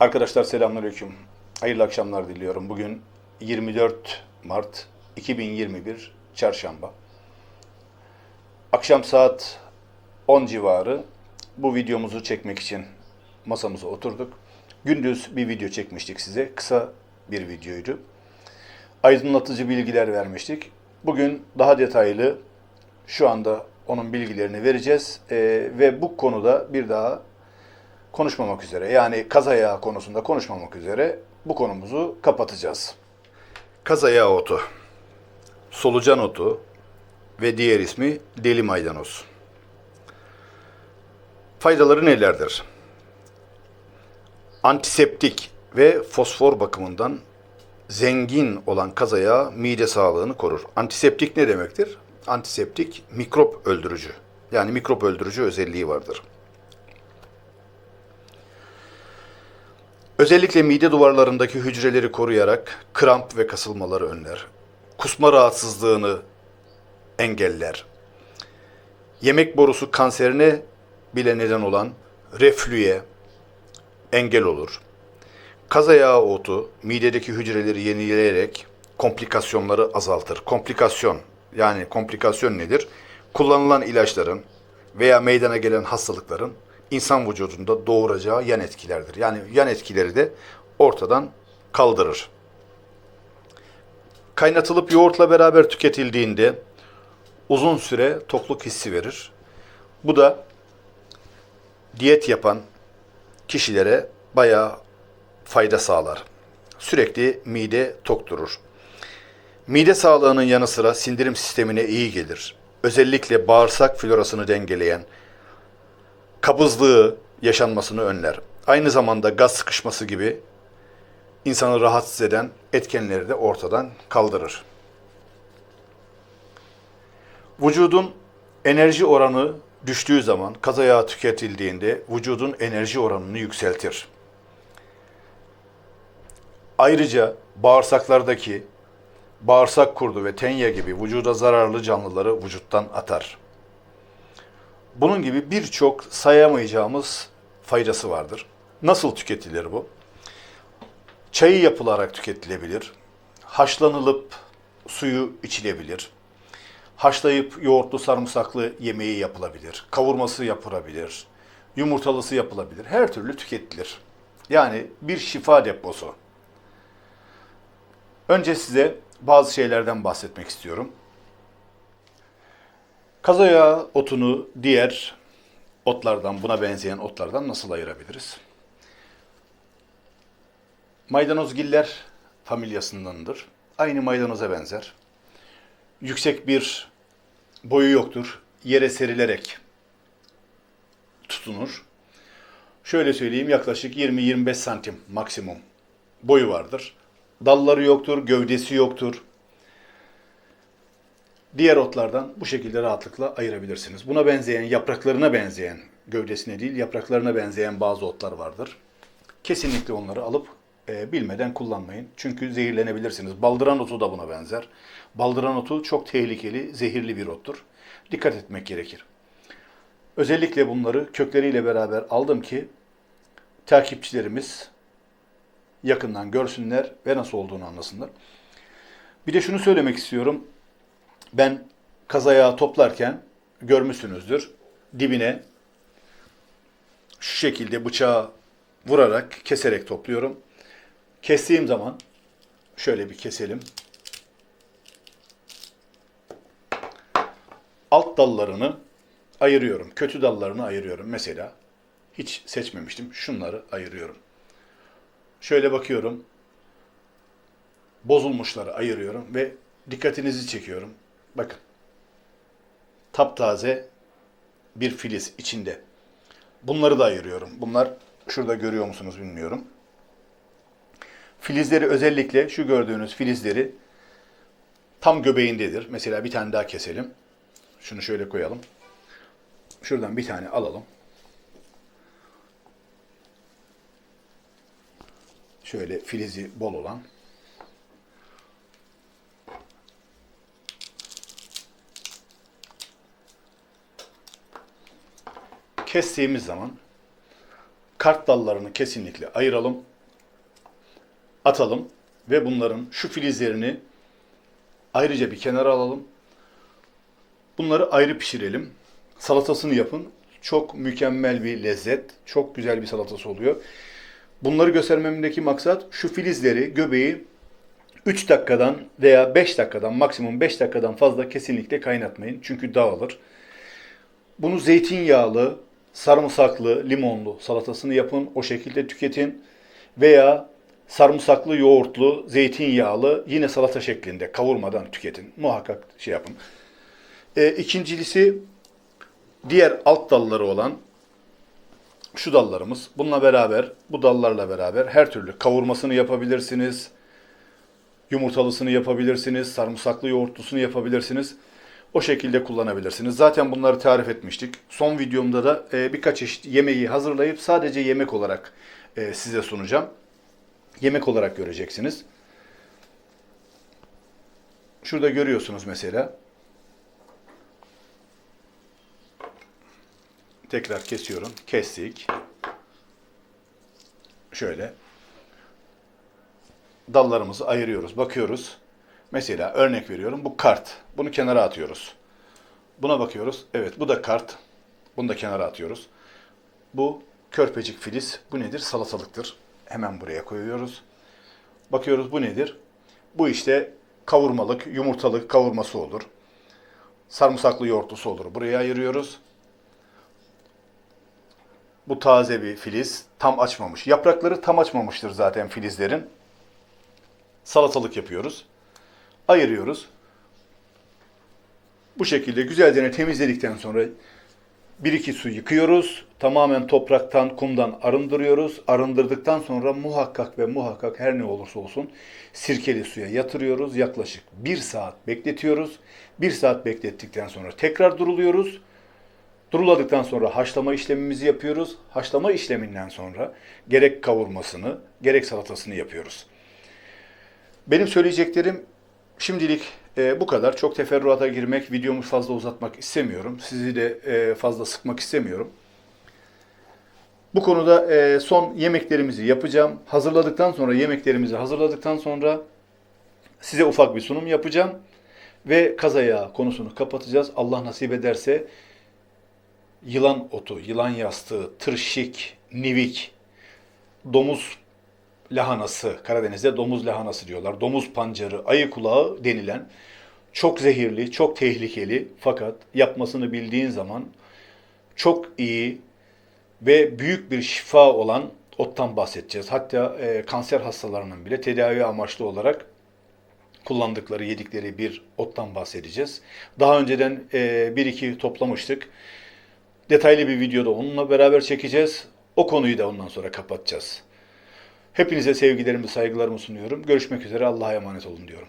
Arkadaşlar selamünaleyküm. Hayırlı akşamlar diliyorum. Bugün 24 Mart 2021 Çarşamba. Akşam saat 10 civarı bu videomuzu çekmek için masamıza oturduk. Gündüz bir video çekmiştik size. Kısa bir videoydu. Aydınlatıcı bilgiler vermiştik. Bugün daha detaylı şu anda onun bilgilerini vereceğiz. Ee, ve bu konuda bir daha konuşmamak üzere yani kaz ayağı konusunda konuşmamak üzere bu konumuzu kapatacağız. Kaz ayağı otu, solucan otu ve diğer ismi deli maydanoz. Faydaları nelerdir? Antiseptik ve fosfor bakımından zengin olan kaz ayağı mide sağlığını korur. Antiseptik ne demektir? Antiseptik mikrop öldürücü. Yani mikrop öldürücü özelliği vardır. Özellikle mide duvarlarındaki hücreleri koruyarak kramp ve kasılmaları önler. Kusma rahatsızlığını engeller. Yemek borusu kanserine bile neden olan reflüye engel olur. Kaz ayağı otu midedeki hücreleri yenileyerek komplikasyonları azaltır. Komplikasyon yani komplikasyon nedir? Kullanılan ilaçların veya meydana gelen hastalıkların insan vücudunda doğuracağı yan etkilerdir. Yani yan etkileri de ortadan kaldırır. Kaynatılıp yoğurtla beraber tüketildiğinde uzun süre tokluk hissi verir. Bu da diyet yapan kişilere bayağı fayda sağlar. Sürekli mide tok durur. Mide sağlığının yanı sıra sindirim sistemine iyi gelir. Özellikle bağırsak florasını dengeleyen, kabızlığı yaşanmasını önler. Aynı zamanda gaz sıkışması gibi insanı rahatsız eden etkenleri de ortadan kaldırır. Vücudun enerji oranı düştüğü zaman kaz ayağı tüketildiğinde vücudun enerji oranını yükseltir. Ayrıca bağırsaklardaki bağırsak kurdu ve tenya gibi vücuda zararlı canlıları vücuttan atar. Bunun gibi birçok sayamayacağımız faydası vardır. Nasıl tüketilir bu? Çayı yapılarak tüketilebilir. Haşlanılıp suyu içilebilir. Haşlayıp yoğurtlu sarımsaklı yemeği yapılabilir. Kavurması yapılabilir. Yumurtalısı yapılabilir. Her türlü tüketilir. Yani bir şifa deposu. Önce size bazı şeylerden bahsetmek istiyorum. Kazaya otunu diğer otlardan, buna benzeyen otlardan nasıl ayırabiliriz? Maydanozgiller familyasındandır. Aynı maydanoza benzer. Yüksek bir boyu yoktur. Yere serilerek tutunur. Şöyle söyleyeyim yaklaşık 20-25 santim maksimum boyu vardır. Dalları yoktur, gövdesi yoktur. Diğer otlardan bu şekilde rahatlıkla ayırabilirsiniz. Buna benzeyen, yapraklarına benzeyen, gövdesine değil yapraklarına benzeyen bazı otlar vardır. Kesinlikle onları alıp e, bilmeden kullanmayın. Çünkü zehirlenebilirsiniz. Baldıran otu da buna benzer. Baldıran otu çok tehlikeli, zehirli bir ottur. Dikkat etmek gerekir. Özellikle bunları kökleriyle beraber aldım ki takipçilerimiz yakından görsünler ve nasıl olduğunu anlasınlar. Bir de şunu söylemek istiyorum. Ben kazayağı toplarken görmüşsünüzdür. Dibine şu şekilde bıçağı vurarak, keserek topluyorum. Kestiğim zaman şöyle bir keselim. Alt dallarını ayırıyorum. Kötü dallarını ayırıyorum. Mesela hiç seçmemiştim. Şunları ayırıyorum. Şöyle bakıyorum. Bozulmuşları ayırıyorum ve dikkatinizi çekiyorum. Bakın. Taptaze bir filiz içinde. Bunları da ayırıyorum. Bunlar şurada görüyor musunuz bilmiyorum. Filizleri özellikle şu gördüğünüz filizleri tam göbeğindedir. Mesela bir tane daha keselim. Şunu şöyle koyalım. Şuradan bir tane alalım. Şöyle filizi bol olan. Kestiğimiz zaman kart dallarını kesinlikle ayıralım. Atalım ve bunların şu filizlerini ayrıca bir kenara alalım. Bunları ayrı pişirelim. Salatasını yapın. Çok mükemmel bir lezzet. Çok güzel bir salatası oluyor. Bunları göstermemdeki maksat şu filizleri, göbeği 3 dakikadan veya 5 dakikadan maksimum 5 dakikadan fazla kesinlikle kaynatmayın. Çünkü dağılır. Bunu zeytinyağlı, sarımsaklı, limonlu salatasını yapın. O şekilde tüketin. Veya sarımsaklı, yoğurtlu, zeytinyağlı yine salata şeklinde kavurmadan tüketin. Muhakkak şey yapın. E, ikincisi diğer alt dalları olan şu dallarımız. Bununla beraber, bu dallarla beraber her türlü kavurmasını yapabilirsiniz. Yumurtalısını yapabilirsiniz, sarımsaklı yoğurtlusunu yapabilirsiniz. O şekilde kullanabilirsiniz. Zaten bunları tarif etmiştik. Son videomda da e, birkaç çeşit yemeği hazırlayıp sadece yemek olarak e, size sunacağım. Yemek olarak göreceksiniz. Şurada görüyorsunuz mesela. Tekrar kesiyorum. Kestik. Şöyle. Dallarımızı ayırıyoruz. Bakıyoruz. Mesela örnek veriyorum. Bu kart. Bunu kenara atıyoruz. Buna bakıyoruz. Evet bu da kart. Bunu da kenara atıyoruz. Bu körpecik filiz. Bu nedir? Salatalıktır. Hemen buraya koyuyoruz. Bakıyoruz bu nedir? Bu işte kavurmalık, yumurtalık kavurması olur. Sarımsaklı yoğurtlusu olur. Buraya ayırıyoruz. Bu taze bir filiz. Tam açmamış. Yaprakları tam açmamıştır zaten filizlerin. Salatalık yapıyoruz. Ayırıyoruz. Bu şekilde güzelce temizledikten sonra bir iki su yıkıyoruz. Tamamen topraktan, kumdan arındırıyoruz. Arındırdıktan sonra muhakkak ve muhakkak her ne olursa olsun sirkeli suya yatırıyoruz. Yaklaşık bir saat bekletiyoruz. Bir saat beklettikten sonra tekrar duruluyoruz. Duruladıktan sonra haşlama işlemimizi yapıyoruz. Haşlama işleminden sonra gerek kavurmasını, gerek salatasını yapıyoruz. Benim söyleyeceklerim şimdilik e, bu kadar. Çok teferruata girmek, videomu fazla uzatmak istemiyorum. Sizi de e, fazla sıkmak istemiyorum. Bu konuda e, son yemeklerimizi yapacağım. Hazırladıktan sonra yemeklerimizi hazırladıktan sonra size ufak bir sunum yapacağım. Ve kazaya konusunu kapatacağız. Allah nasip ederse yılan otu, yılan yastığı, tırşik, nivik, domuz lahanası, Karadeniz'de domuz lahanası diyorlar. Domuz pancarı, ayı kulağı denilen çok zehirli, çok tehlikeli fakat yapmasını bildiğin zaman çok iyi ve büyük bir şifa olan ottan bahsedeceğiz. Hatta e, kanser hastalarının bile tedavi amaçlı olarak kullandıkları, yedikleri bir ottan bahsedeceğiz. Daha önceden e, bir iki toplamıştık. Detaylı bir videoda onunla beraber çekeceğiz. O konuyu da ondan sonra kapatacağız. Hepinize sevgilerimi, saygılarımı sunuyorum. Görüşmek üzere. Allah'a emanet olun diyorum.